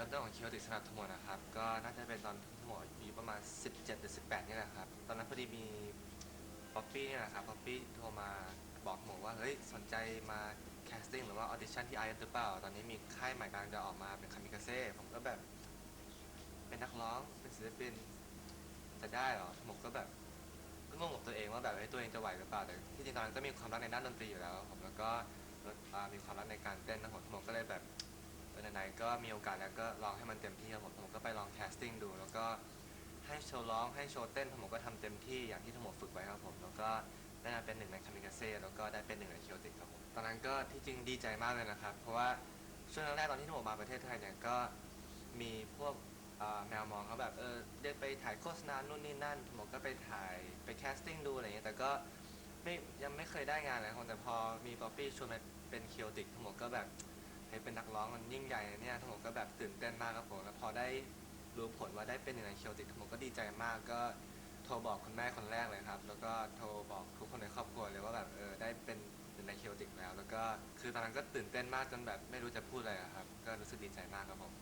ริ่มต้นของคิวติสำหรับทั้งหมดนะครับ ก็น่าจะเป็นตอนทั้งหมดอายุประมาณ 17หรือ18นี่แหละครับ ตอนนั้นพอดีมีป๊อปปี้นี่แหละครับป๊อปปี้โทรมาบอกหมว่า เฮ้ย สนใจมาแคสติ้งหรือว่าออดิชั่นที่ไอซ์หรือเปล่า ตอนนี้มีค่ายใหม่กำลังจะออกมาเป็นคามิคาเซ่ผมก็แบบ เป็นนักร้องเป็นศิลปินจะได้เหรอผมก็แบบก็งงกับตัวเองว่าแบบเอ้ยตัวเองจะไหวหรือเปล่าแต่ที่จริงตอนนั้นก็มีความรักในด้านดนตรีอยู่แล้ว ผมแล้วก็อ่ามีความรักใน ไหนๆก็มีโอกาสแล้วก็ลองให้มันเต็มที่ครับผมผมก็ไปลองแคสติ้งดู แล้วก็ให้โชว์ร้องให้โชว์เต้นผมก็ทำเต็มที่อย่างที่ทั้งหมดฝึกไว้ครับผมแล้วก็ได้มาเป็นหนึ่งในคามิกาเซ่แล้วก็ได้เป็นหนึ่งในเคียวติกครับผมตอนนั้นก็ที่จริงดีใจมากเลยนะครับ เพราะว่าช่วงแรกๆตอนที่ทั้งหมดมาประเทศไทยเนี่ยก็มีพวกแมวมองเขาแบบเออเรียกไปถ่ายโฆษณานู่นนี่นั่นผมก็ไปถ่ายไปแคสติ้งดูอะไรอย่างเงี้ยแต่ก็ไม่ยังไม่เคยได้งานเลยครับแต่พอมีป๊อปปี้ชวนมาเป็นเคียวติกทั้งหมก็แบบ ให้เป็นนักร้องมันยิ่งใหญ่เนี่ยทั้งหมดก็แบบตื่นเต้นมากครับผมแล้วพอได้รู้ผลว่าได้เป็นหนึ่งในเคียวติดผมก็ดีใจมากก็โทรบอกคุณแม่คนแรกเลยครับ แล้วก็โทรบอกทุกคนในครอบครัวเลยว่าแบบเออได้เป็นหนึ่งในเคียวติกแล้ว แล้วก็คือตอนนั้นก็ตื่นเต้นมากจนแบบไม่รู้จะพูดอะไรอะครับ ก็รู้สึกดีใจมากครับผม